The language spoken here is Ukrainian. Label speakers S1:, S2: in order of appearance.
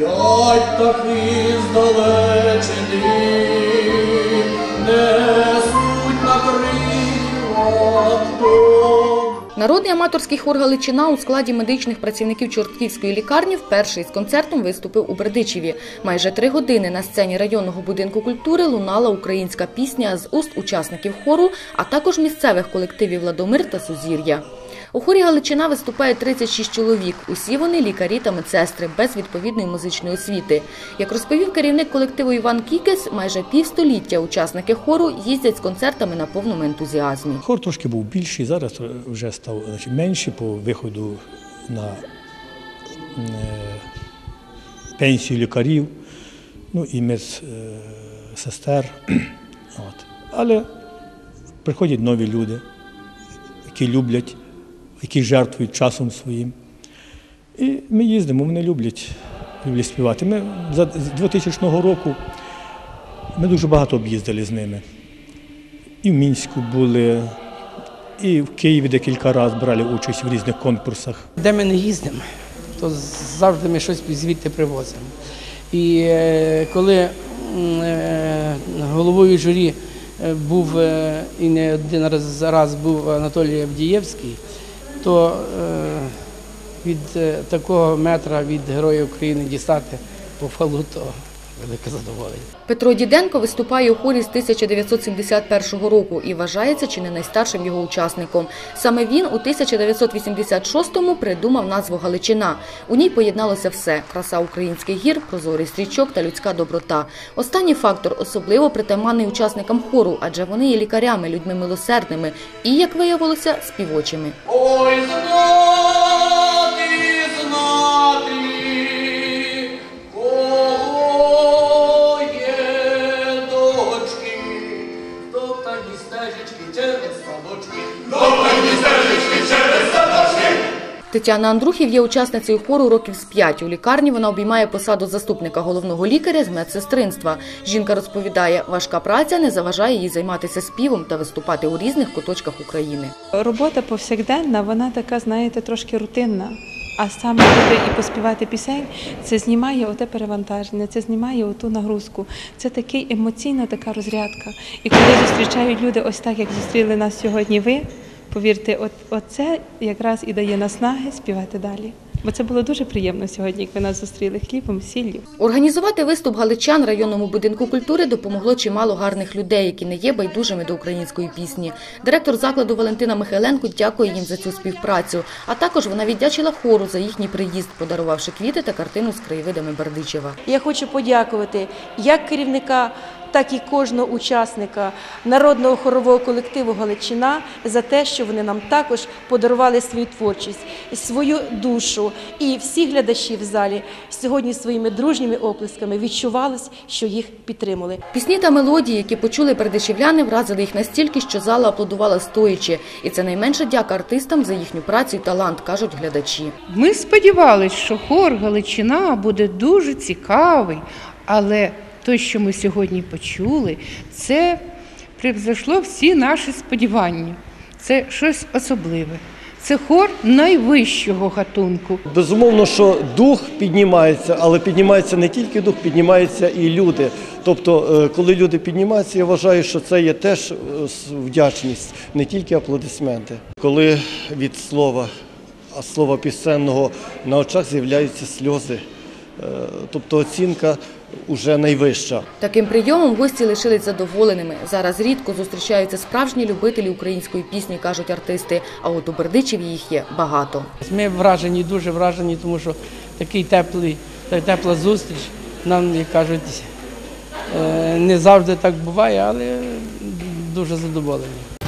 S1: Летять птахи з далечини, несуть на крилах.
S2: Народний аматорський хор Галичина у складі медичних працівників Чортківської лікарні вперше із концертом виступив у Бердичеві. Майже три години на сцені районного будинку культури лунала українська пісня з уст учасників хору, а також місцевих колективів Ладомир та Сузір'я. У хорі Галичина виступає 36 чоловік. Усі вони лікарі та медсестри без відповідної музичної освіти. Як розповів керівник колективу Іван Кікес, майже півстоліття учасники хору їздять з концертами на повному ентузіазмі.
S3: Хор трошки був більший, зараз вже став менший по виходу на е, пенсію лікарів, ну і медсестер. От. Але приходять нові люди, які люблять, які жертвують часом своїм. І ми їздимо, вони люблять, люблять співати. Ми з 2000 року ми дуже багато об'їздили з ними. І в Мінську були, і в Києві декілька разів брали участь в різних конкурсах.
S4: Де ми не їздимо, то завжди ми щось звідти привозимо. І е, коли е, головою журі е, був і не один раз був Анатолій Авдієвський, то е, від е, такого метра від Героя України дістати по фалу то велике задоволення.
S2: Петро Діденко виступає у хорі з 1971 року і вважається чи не найстаршим його учасником. Саме він у 1986-му придумав назву Галичина. У ній поєдналося все: краса українських гір, прозорий стрічок та людська доброта. Останній фактор особливо притаманний учасникам хору, адже вони є лікарями, людьми милосердними і, як виявилося, співочими.
S1: Ой, стежечки через садочки, топтані стежечки через садочки.
S2: Тетяна Андрухів є учасницею хору років з п'ять. У лікарні вона обіймає посаду заступника головного лікаря з медсестринства. Жінка розповідає, важка праця не заважає їй займатися співом та виступати у різних куточках України.
S5: Робота повсякденна, вона така, знаєте, трошки рутинна. А саме бути і поспівати пісень, це знімає оте перевантаження, це знімає оту нагрузку. Це такий емоційна така розрядка. І коли зустрічають люди ось так, як зустріли нас сьогодні ви, повірте, от, оце якраз і дає наснаги співати далі. Бо це було дуже приємно сьогодні, як ви нас зустріли хлібом, сіллю.
S2: Організувати виступ галичан районному будинку культури допомогло чимало гарних людей, які не є байдужими до української пісні. Директор закладу Валентина Михайленко дякує їм за цю співпрацю. А також вона віддячила хору за їхній приїзд, подарувавши квіти та картину з краєвидами Бердичева.
S6: Я хочу подякувати як керівника, так і кожного учасника народного хорового колективу Галичина за те, що вони нам також подарували свою творчість, свою душу. І всі глядачі в залі сьогодні своїми дружніми оплесками відчувалось, що їх підтримали.
S2: Пісні та мелодії, які почули бердичівляни, вразили їх настільки, що зала аплодувала стоячи. І це найменша дяка артистам за їхню працю і талант, кажуть глядачі.
S7: Ми сподівалися, що хор Галичина буде дуже цікавий, але те, що ми сьогодні почули, це превзойшло всі наші сподівання. Це щось особливе. Це хор найвищого гатунку.
S8: Безумовно, що дух піднімається, але піднімається не тільки дух, піднімаються і люди. Тобто, е, коли люди піднімаються, я вважаю, що це є теж е, вдячність, не тільки аплодисменти. Коли від слова, а слова пісенного на очах з'являються сльози, тобто оцінка вже найвища.
S2: Таким прийомом гості лишились задоволеними. Зараз рідко зустрічаються справжні любителі української пісні, кажуть артисти. А от у Бердичеві їх є багато.
S4: Ми вражені, дуже вражені, тому що такий теплий, та- тепла зустріч. Нам, як кажуть, е, не завжди так буває, але дуже задоволені.